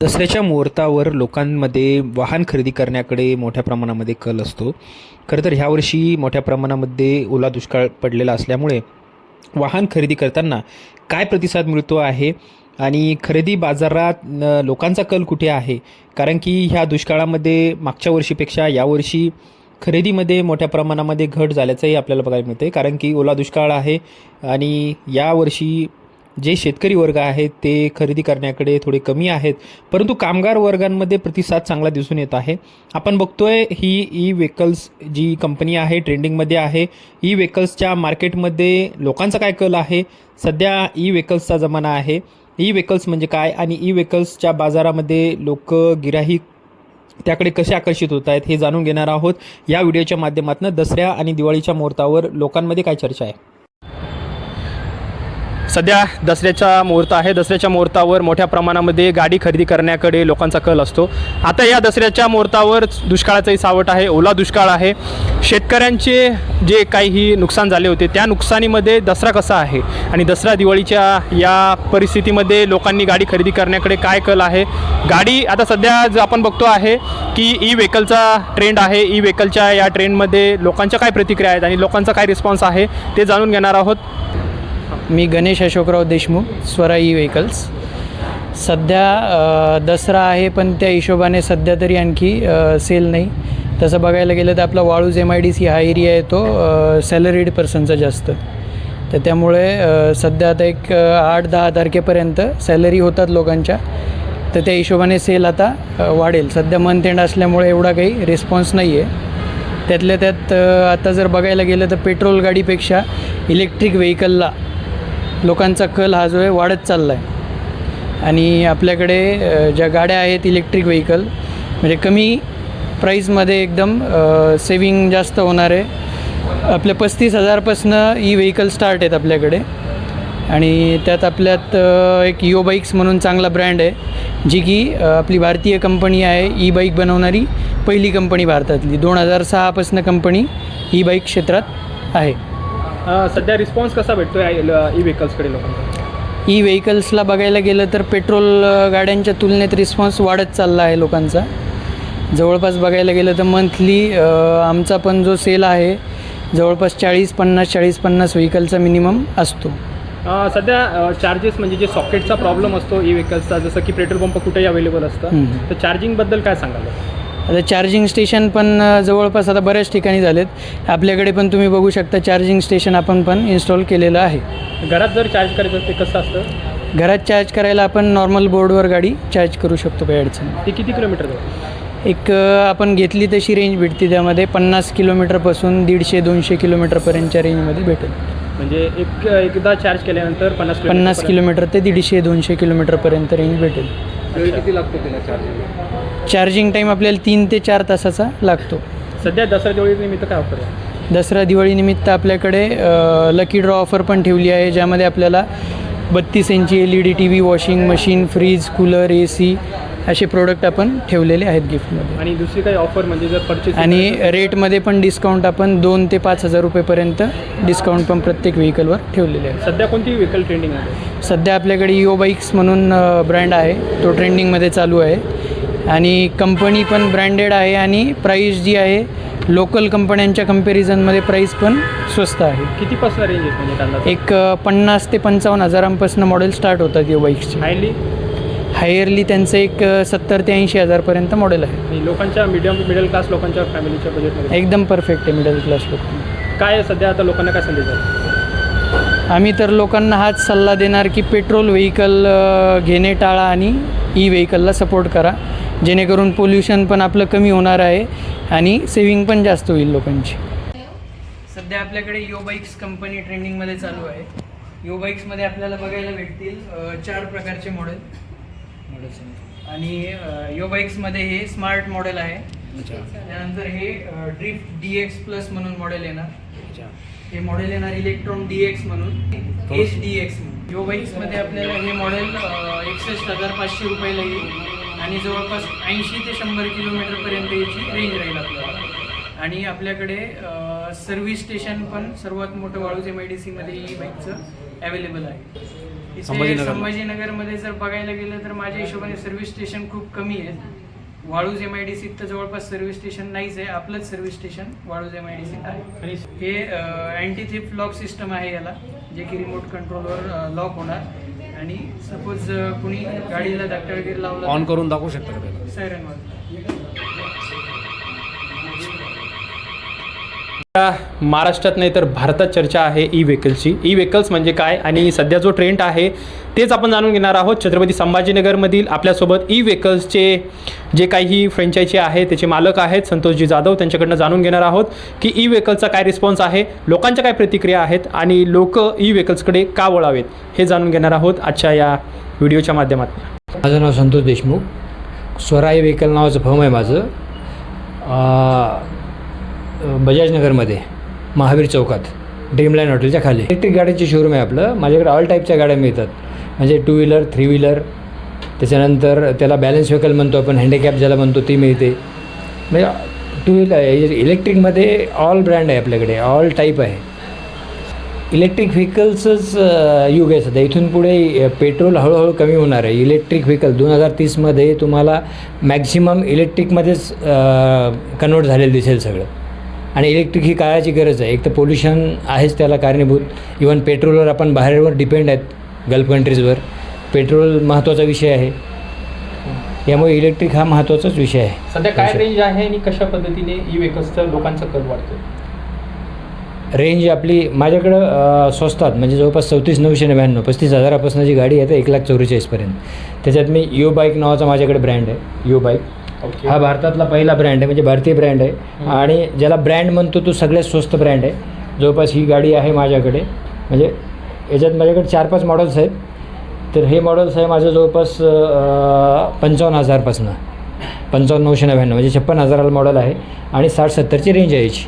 दसऱ्याच्या मुहूर्तावर लोकांमध्ये वाहन खरेदी करण्याकडे मोठ्या प्रमाणामध्ये कल असतो. खरं तर ह्यावर्षी मोठ्या प्रमाणामध्ये ओला दुष्काळ पडलेला असल्यामुळे वाहन खरेदी करताना काय प्रतिसाद मिळतो आहे आणि खरेदी बाजारात लोकांचा कल कुठे आहे? कारण की ह्या दुष्काळामध्ये मागच्या वर्षीपेक्षा यावर्षी खरेदीमध्ये मोठ्या प्रमाणामध्ये घट झाल्याचंही आपल्याला बघायला मिळते कारण की ओला दुष्काळ आहे आणि यावर्षी जे शेतकरी वर्ग आहेत ते खरेदी करण्याकडे थोडे कमी आहेत. परंतु कामगार वर्गांमध्ये प्रतिसाद चांगला दिसून येत आहे. आपण बघतोय ही ई व्हेकल्स जी कंपनी आहे ट्रेंडिंगमध्ये आहे ई व्हेकल्सच्या मार्केटमध्ये लोकांचा काय कल आहे? सध्या ई व्हेकल्सचा जमाना आहे. ई व्हेकल्स म्हणजे काय? आणि ई व्हेकल्सच्या बाजारामध्ये लोक गिराही त्याकडे कसे आकर्षित होत आहेत हे जाणून घेणार आहोत. या व्हिडिओच्या माध्यमातून दसऱ्या आणि दिवाळीच्या मुहूर्तावर लोकांमध्ये काय चर्चा आहे? सध्या दसऱ्याचा मुहूर्त आहे. दसऱ्याच्या मुहूर्तावर मोठ्या प्रमाणामध्ये गाडी खरेदी करण्याकडे लोकांचा कल असतो. आता या दसऱ्याच्या मुहूर्तावर दुष्काळाचंही सावट आहे. ओला दुष्काळ आहे. शेतकऱ्यांचे जे काही नुकसान झाले होते त्या नुकसानीमध्ये दसरा कसा आहे आणि दसरा दिवाळीच्या या परिस्थितीमध्ये लोकांनी गाडी खरेदी करण्याकडे काय कल आहे? गाडी आता सध्या जो आपण बघतो आहे की ई व्हेकलचा ट्रेंड आहे. ई व्हेकलच्या या ट्रेंडमध्ये लोकांच्या काय प्रतिक्रिया आहेत आणि लोकांचा काय रिस्पॉन्स आहे ते जाणून घेणार आहोत. मी गणेश अशोकराव देशमुख स्वराई व्हेकल्स. सध्या दसरा आहे पण त्या हिशोबाने सध्या तरी आणखी सेल नाही. तसं बघायला गेलं तर आपला Waluj M I D C हा एरिया आहे तो सॅलरीड पर्सनचा जास्त. तर त्यामुळे सध्या आता एक आठ दहा तारखेपर्यंत सॅलरी होतात लोकांच्या. तर त्या हिशोबाने सेल आता वाढेल. सध्या मंथ एंड असल्यामुळे एवढा काही रिस्पॉन्स नाही आहे त्यातल्या त्यात आता जर बघायला गेलं तर पेट्रोल गाडीपेक्षा इलेक्ट्रिक व्हेकलला लोकांचा कल हा जो आहे वाढत चालला आहे आणि आपल्याकडे ज्या गाड्या आहेत इलेक्ट्रिक व्हेकल म्हणजे कमी प्राईजमध्ये एकदम सेविंग जास्त होणार आहे. आपल्या पस्तीस हजारपासनं ई व्हेकल स्टार्ट आहेत आपल्याकडे. आणि त्यात आपल्यात एक यो बाईक्स म्हणून चांगला ब्रँड आहे जी की आपली भारतीय कंपनी आहे ई बाईक बनवणारी पहिली कंपनी भारतातली. दोन हजार सहापासनं कंपनी ई बाईक क्षेत्रात आहे. सध्या रिस्पॉन्स कसा भेटतो ई व्हेकल्सकडे लोकांचा? ई व्हेकल्सला बघायला गेलं तर पेट्रोल गाड्यांच्या तुलनेत रिस्पॉन्स वाढत चालला आहे लोकांचा. जवळपास बघायला गेलं तर मंथली आमचा पण जो सेल आहे जवळपास चाळीस पन्नास चाळीस पन्नास व्हेकलचा मिनिमम असतो. सध्या चार्जेस म्हणजे जे सॉकेटचा प्रॉब्लेम असतो ई व्हेकल्सचा जसं की पेट्रोल पंप कुठेही अवेलेबल असतं. तर चार्जिंगबद्दल काय सांगाल? आता चार्जिंग स्टेशन पण जवळपास आता बऱ्याच ठिकाणी झालेत. आपल्याकडे पण तुम्ही बघू शकता चार्जिंग स्टेशन आपण पण इन्स्टॉल केलेलं आहे. घरात जर चार्ज करायचं ते कसं असतं? घरात चार्ज करायला आपण नॉर्मल बोर्डवर गाडी चार्ज करू शकतो काही अडचण. ते किती किलोमीटर एक आपण घेतली तशी रेंज भेटते त्यामध्ये. पन्नास किलोमीटरपासून दीडशे दोनशे किलोमीटरपर्यंतच्या रेंजमध्ये भेटेल. म्हणजे एक एकदा चार्ज केल्यानंतर पन्नास पन्नास किलोमीटर ते दीडशे दोनशे किलोमीटरपर्यंत रेंज भेटेल. वेळ किती लागतो त्याला चार्जिंग चार्जिंग टाईम आपल्याला तीन ते चार तासाचा लागतो. सध्या दसरा दिवाळी निमित्त काय ऑफर आहे? दसरा दिवाळीनिमित्त आपल्याकडे लकी ड्रॉ ऑफर पण ठेवली आहे ज्यामध्ये आपल्याला बत्तीस इंची L E D T V washing machine fridge cooler A C असे प्रोडक्ट आपण ठेवलेले आहेत गिफ्टमध्ये आणि दुसरी काही ऑफर म्हणजे जर परचेस आणि रेटमध्ये पण डिस्काउंट आपण दोन ते पाच हजार रुपयेपर्यंत डिस्काउंट पण प्रत्येक व्हेकलवर ठेवलेले आहे. सध्या कोणती व्हेकल ट्रेंडिंग आहे? सध्या आपल्याकडे यो बाईक्स म्हणून ब्रँड आहे. तो ट्रेंडिंगमध्ये चालू आहे. आणि कंपनी पण ब्रँडेड आहे आणि प्राईस जी आहे लोकल कंपन्यांच्या कम्पॅरिझनमध्ये प्राईस पण स्वस्त आहे. कितीपासून रेंज आहे म्हणजे त्यांना एक पन्नास ते पंचावन्न हजारांपासून मॉडेल स्टार्ट होतात यो बाईक्सचे. हायली हायरली त्यांचं एक सत्तर ते ऐंशी हजारपर्यंत मॉडेल आहे. लोकांच्या मिडियम मिडल क्लास लोकांच्या फॅमिलीच्या बजेटमध्ये एकदम परफेक्ट आहे मिडल क्लास लोक. काय आहे सध्या आता लोकांना काय संदेश आहे आम्ही तर लोकांना हाच सल्ला देणार की पेट्रोल व्हेकल घेणे टाळा आणि ई व्हेकलला सपोर्ट करा. जेणेकरून पोल्युशन पण आपलं कमी होणार आहे आणि सेविंग पण जास्त होईल लोकांची. सध्या आपल्याकडे यो बाईक्स कंपनी ट्रेंडिंगमध्ये चालू आहे. यो बाईक्समध्ये आपल्याला बघायला भेटतील चार प्रकारचे मॉडेल आणि अ, यो बाईक्समध्ये हे स्मार्ट मॉडेल आहे. त्यानंतर हे ड्रिफ्ट डी एक्स प्लस म्हणून मॉडेल येणार हे मॉडेल येणार इलेक्ट्रॉन डी एक्स म्हणून. एच डी एक्स म्हणून. यो बाईक्समध्ये आपल्याला हे मॉडेल एकसष्ट हजार पाचशे रुपयाला येईल. आणि जवळपास ऐंशी ते शंभर किलोमीटरपर्यंत याची रेंज राहील आपल्याला. आणि आपल्याकडे सर्व्हिस स्टेशन पण सर्वात मोठं वाळूज एम आय डी सीमध्ये ही बाईकचं अवेलेबल आहे? संभाजीनगरमध्ये जर बघायला गेलं तर माझ्या हिशोबाने सर्व्हिस स्टेशन खूप कमी आहेत. वाळूज एम आय डी सीत तर जवळपास सर्व्हिस स्टेशन नाहीच आहे आपलंच service station Waluj M I D सीत आहे. हे अँटी थिप लॉक सिस्टम आहे याला जे की रिमोट कंट्रोलवर लॉक होणार. आणि सपोज कुणी गाडीला धक्का वगैरे लावला ऑन करून दाखवू शकता का त्याला? सायरन वाजतं महाराष्ट्रात नाही तर भारतात चर्चा आहे ई व्हेकल्सची ई व्हेकल्स म्हणजे काय? आणि सध्या जो ट्रेंड आहे तेच आपण जाणून घेणार आहोत. छत्रपती संभाजीनगरमधील आपल्यासोबत ई व्हेकल्सचे जे काही फ्रँचायची आहे त्याचे मालक आहेत संतोषजी जाधव. त्यांच्याकडनं जाणून घेणार आहोत की ई व्हेकलचा काय रिस्पॉन्स आहे लोकांच्या काय प्रतिक्रिया आहेत आणि लोक ई व्हेकल्सकडे का वळावेत हे जाणून घेणार आहोत आजच्या या व्हिडिओच्या माध्यमातून. माझं नाव संतोष देशमुख. स्वराई व्हेकल नावाचं फर्म आहे माझं. बजाजनगरमध्ये महावीर चौकात ड्रीमलाईन हॉटेलच्या खाली. इलेक्ट्रिक गाड्यांचे शोरूम आहे आपलं. माझ्याकडे ऑल टाईपच्या गाड्या मिळतात. म्हणजे टू व्हीलर थ्री व्हीलर त्याच्यानंतर त्याला बॅलन्स व्हेकल म्हणतो आपण हँडिकॅप ज्याला म्हणतो ती मिळते. म्हणजे टू व्हीलर इलेक्ट्रिकमध्ये ऑल ब्रँड आहे आपल्याकडे ऑल टाईप आहे. इलेक्ट्रिक व्हेकल्सच युग आहे सध्या. इथून पुढे पेट्रोल हळूहळू कमी होणार आहे. इलेक्ट्रिक व्हेकल दोन हजार तीसमध्ये तुम्हाला मॅक्झिमम इलेक्ट्रिकमध्येच कन्वर्ट झालेलं दिसेल सगळं. आणि इलेक्ट्रिक ही काळाची गरज आहे. एक तर पोल्युशन आहेच त्याला कारणीभूत. इवन पेट्रोलवर आपण बाहेरवर डिपेंड आहेत. गल्फ कंट्रीजवर. पेट्रोल महत्त्वाचा विषय आहे. यामुळे इलेक्ट्रिक हा महत्त्वाचाच विषय आहे. सध्या काय रेंज आहे आणि कशा पद्धतीने ई व्हेकल्सचं लोकांचा कल वाढतो रेंज आपली माझ्याकडं स्वस्तात म्हणजे जवळपास चौतीस नऊशे नव्याण्णव पस्तीस हजारापासूनची गाडी आहे तर एक लाख चौवेचाळीसपर्यंत त्याच्यात मी यो बाईक नावाचा माझ्याकडे ब्रँड आहे. यो बाईक. ओके हा भारतातला पहिला ब्रँड आहे म्हणजे भारतीय ब्रँड आहे. आणि ज्याला ब्रँड म्हणतो तो सगळ्यात स्वस्त ब्रँड आहे. जवळपास ही गाडी आहे माझ्याकडे. म्हणजे याच्यात माझ्याकडे चार पाच मॉडेल्स आहेत. तर हे मॉडेल्स आहे माझं जवळपास पंचावन्न हजारपासनं. पंचावन्न नऊशे नव्याण्णव म्हणजे छप्पन हजाराला मॉडेल आहे आणि साठ सत्तरची रेंज आहे याची.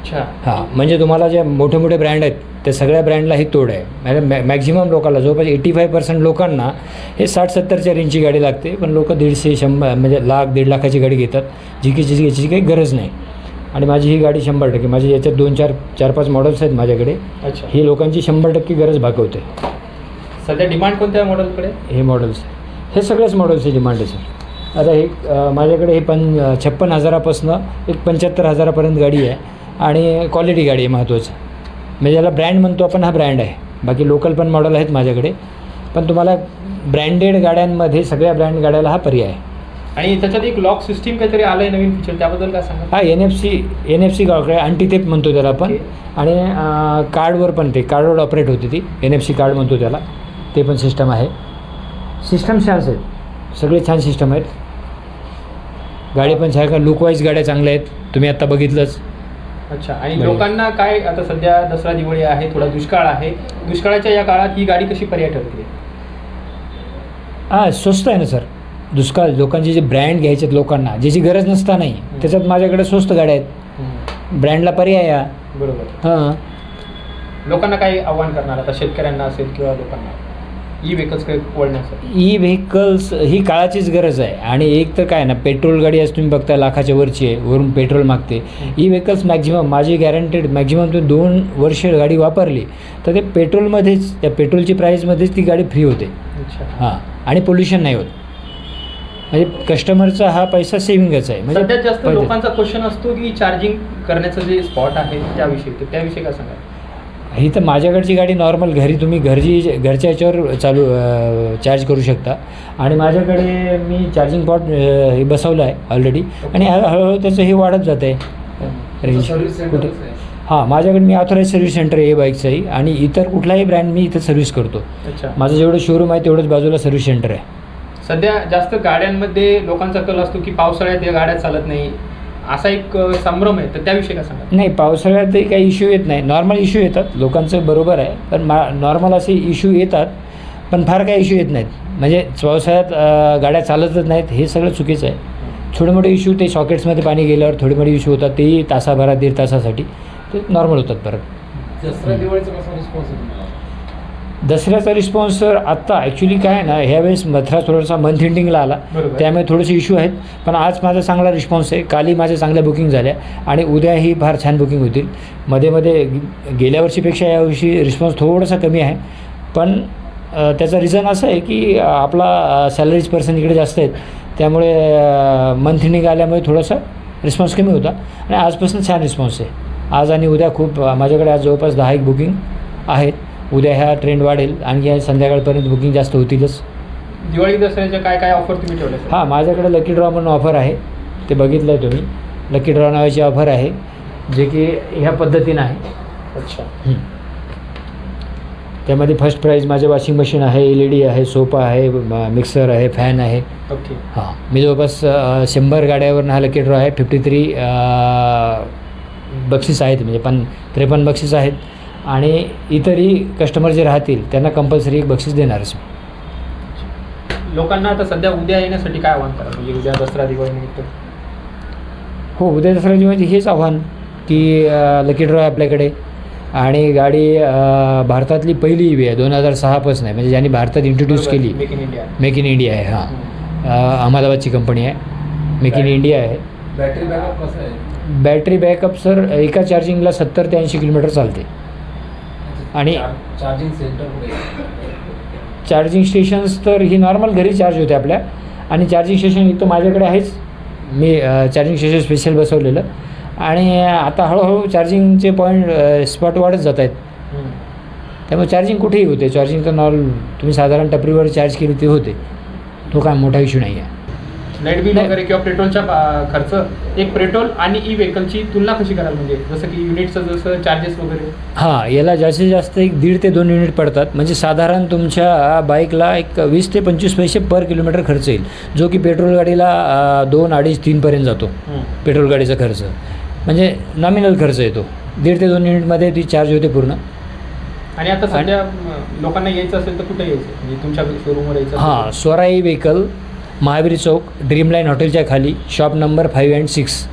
अच्छा. हां म्हणजे तुम्हाला जे मोठे मोठे ब्रँड आहेत त्या सगळ्या ब्रँडला ही तोड आहे. म्हणजे मॅ मॅक्झिमम लोकांना जवळपास एटी फाय पर्सेंट लोकांना हे साठ सत्तरच्या रेंजची गाडी लागते. पण लोक दीडशे शंभर म्हणजे लाख दीड लाखाची गाडी घेतात. जी की जी याची काही गरज नाही. आणि माझी ही गाडी शंभर टक्के माझी याच्यात दोन चार चार पाच मॉडेल्स आहेत माझ्याकडे. अच्छा. ही लोकांची शंभर टक्के गरज भागवते. सध्या डिमांड कोणत्या मॉडेलकडे हे मॉडेल्स हे सगळ्याच मॉडेल्सचे डिमांड आहे सर आता हे माझ्याकडे हे पं छप्पन हजारापासनं एक पंच्याहत्तर हजारापर्यंत गाडी आहे आणि क्वालिटी गाडी आहे महत्त्वाचं म्हणजे याला ब्रँड म्हणतो आपण हा ब्रँड आहे. बाकी लोकल पण मॉडेल आहेत माझ्याकडे. पण तुम्हाला ब्रँडेड गाड्यांमध्ये सगळ्या ब्रँड गाड्याला हा पर्याय आहे. आणि त्याच्यात एक लॉक सिस्टीम काहीतरी आलंय नवीन फीचर त्याबद्दल काय सांगा हा N F C N F C गावकडे अँटीटेप म्हणतो त्याला आपण. आणि कार्डवर पण ते कार्डवर ऑपरेट होते ती एन एफ सी कार्ड म्हणतो त्याला. ते पण सिस्टम आहे. सिस्टम छान आहेत. सगळे छान सिस्टम आहेत. गाडी पण छान लुकवाईज गाड्या चांगल्या आहेत. तुम्ही आत्ता बघितलंच. अच्छा आणि. लोकांना काय आता सध्या दसरा दिवाळी आहे थोडा दुष्काळ आहे. दुष्काळाच्या या काळात ही गाडी कशी पर्याय ठरते? हां स्वस्त आहे ना सर. दुष्काळ लोकांचे जे ब्रँड घ्यायचे आहेत लोकांना ज्याची गरज नसता नाही त्याच्यात माझ्याकडे स्वस्त गाड्या आहेत. ब्रँडला पर्याय आहे बरोबर. हां. लोकांना काय आव्हान करणार आता शेतकऱ्यांना असेल किंवा लोकांना ई व्हेकल्सकडे वळण्यासाठी ई व्हेकल्स ही काळाचीच गरज आहे. आणि एक तर काय ना पेट्रोल गाडी आज तुम्ही बघता लाखाच्या वरची आहे वरून पेट्रोल मागते. ई व्हेकल्स मॅक्झिमम माझी गॅरंटेड मॅक्झिमम तुम्ही दोन वर्ष गाडी वापरली तर ते पेट्रोलमध्येच त्या पेट्रोलची प्राईसमध्येच ती गाडी फ्री होते. अच्छा. हां. आणि पोल्युशन नाही होत. म्हणजे कस्टमरचा हा पैसा सेविंगच आहे. म्हणजे जास्त पहिले. लोकांचा क्वेश्चन असतो की चार्जिंग करण्याचं जे स्पॉट आहे त्याविषयी. तर त्याविषयी काय सांगा ही तर माझ्याकडची गाडी नॉर्मल घरी तुम्ही घरची घरच्या याच्यावर चालू चार्ज करू शकता. आणि माझ्याकडे मी चार्जिंग पॉट हे बसवलं आहे ऑलरेडी आणि हळ- हळूहळू त्याचं हे वाढत जात आहे. रेंज कुठे? हां माझ्याकडे मी ऑथोराईज सर्व्हिस सेंटर आहे बाईकचंही आणि इतर कुठलाही ब्रँड मी इथं सर्व्हिस करतो. अच्छा. माझं जेवढं शोरूम आहे तेवढंच बाजूला सर्व्हिस सेंटर आहे. सध्या जास्त गाड्यांमध्ये लोकांचा कल असतो की पावसाळ्यात या गाड्या चालत नाही. असा एक संभ्रम आहे. तर त्याविषयी काय सांगा नाही पावसाळ्यातही काही इश्यू येत नाही. नॉर्मल इश्यू येतात. लोकांचं बरोबर आहे. पण मा नॉर्मल असे इश्यू येतात पण फार काही इश्यू येत नाहीत. म्हणजे पावसाळ्यात गाड्या चालतच नाहीत हे सगळं चुकीचं आहे. छोटे मोठे इश्यू ते सॉकेट्समध्ये पाणी गेल्यावर थोडे मोठे इश्यू होतात. तेही तासाभरात दीड तासासाठी ते नॉर्मल होतात परत. दसरा दिवाळीचा कसा रिस्पॉन्स दसऱ्याचा रिस्पॉन्स तर आत्ता ॲक्च्युली काय आहे ना ह्यावेळेस मथुरा थोडासा मंथ एंडिंगला आला. त्यामुळे थोडेसे इश्यू आहेत. पण आज माझा चांगला रिस्पॉन्स आहे. कालही माझ्या चांगल्या बुकिंग झाल्या आणि उद्याही फार छान बुकिंग होतील. मध्ये मध्ये गेल्या वर्षीपेक्षा यावर्षी रिस्पॉन्स थोडासा कमी आहे. पण त्याचं रिझन असं आहे की आपला सॅलरीज पर्सन इकडे जास्त आहेत. त्यामुळे मंथ एंडिंग आल्यामुळे थोडासा रिस्पॉन्स कमी होता. आणि आजपासून छान रिस्पॉन्स आहे. आज आणि उद्या खूप माझ्याकडे आज जवळपास दहा एक बुकिंग आहेत. उद्या ह्या ट्रेंड वाढेल. आणखी संध्याकाळपर्यंत बुकिंग जास्त होतीलच. दिवाळी दसऱ्याच्या काय काय ऑफर तुम्ही ठेवल्या सर हां माझ्याकडे लकी ड्रॉ म्हणून ऑफर आहे. ते बघितलं आहे तुम्ही. लकी ड्रॉ नावाची ऑफर आहे जे की ह्या पद्धतीनं आहे. अच्छा. त्यामध्ये फर्स्ट प्राईज माझे वॉशिंग मशीन आहे एल ई डी आहे सोफा आहे मिक्सर आहे फॅन आहे. ओके हां मी जवळपास शंभर गाड्यावर हा लकी ड्रॉ आहे. फिफ्टी थ्री बक्षीस आहेत म्हणजे पण त्रेपन्न बक्षीस आहेत. आणि इतरही कस्टमर जे राहतील त्यांना कंपल्सरी एक बक्षीस देणारच मी लोकांना आता सध्या उद्या येण्यासाठी काय आव्हान करा म्हणजे उद्या दसरा दिवाळी निमित्त? हो उद्या दसरा दिवशी हेच आव्हान की लकी ड्रॉ आहे आपल्याकडे. आणि गाडी भारतातली पहिली ई व्ही आहे दोन हजार सहापासून आहे. म्हणजे ज्यांनी भारतात इंट्रोड्यूस केली. Make in India make in India आहे हां. अहमदाबादची कंपनी आहे. मेक इन इंडिया आहे. बॅटरी बॅकअप कसं आहे? बॅटरी बॅकअप सर एका चार्जिंगला सत्तर ते ऐंशी किलोमीटर चालते. आणि चार्जिंग सेंटर? चार्जिंग स्टेशन्स तर ही नॉर्मल घरी चार्ज होते आपल्या. आणि चार्जिंग स्टेशन इथं माझ्याकडे आहेच. मी चार्जिंग स्टेशन स्पेशल बसवलेलं. आणि आता हळूहळू चार्जिंगचे पॉईंट स्पॉट वाढत जात आहेत. त्यामुळे चार्जिंग कुठेही होते. चार्जिंग तर नॉर्मल तुम्ही साधारण टपरीवर चार्ज केली ते होते. तो काय मोठा इश्यू नाही आहे लाइट बिल. वगैरे किंवा पेट्रोलचा खर्च एक पेट्रोल आणि ई व्हेकलची तुलना कशी कराल? म्हणजे जसं की युनिटचं जसं चार्जेस वगैरे. हां याला जास्तीत जास्त एक दीड ते दोन युनिट पडतात. म्हणजे साधारण तुमच्या बाईकला एक वीस ते पंचवीस पैसे पर किलोमीटर खर्च येईल. जो की पेट्रोल गाडीला दोन अडीच तीनपर्यंत जातो. पेट्रोल गाडीचा खर्च. म्हणजे नॉमिनल खर्च येतो. दीड ते दोन युनिटमध्ये ती चार्ज होते पूर्ण. आणि आता सध्या लोकांना यायचं असेल तर कुठे यायचं? म्हणजे तुमच्या शोरूमवर यायचं हां स्वराई व्हेकल महावीर चौक ड्रीमलाईन हॉटेलच्या खाली shop number five and six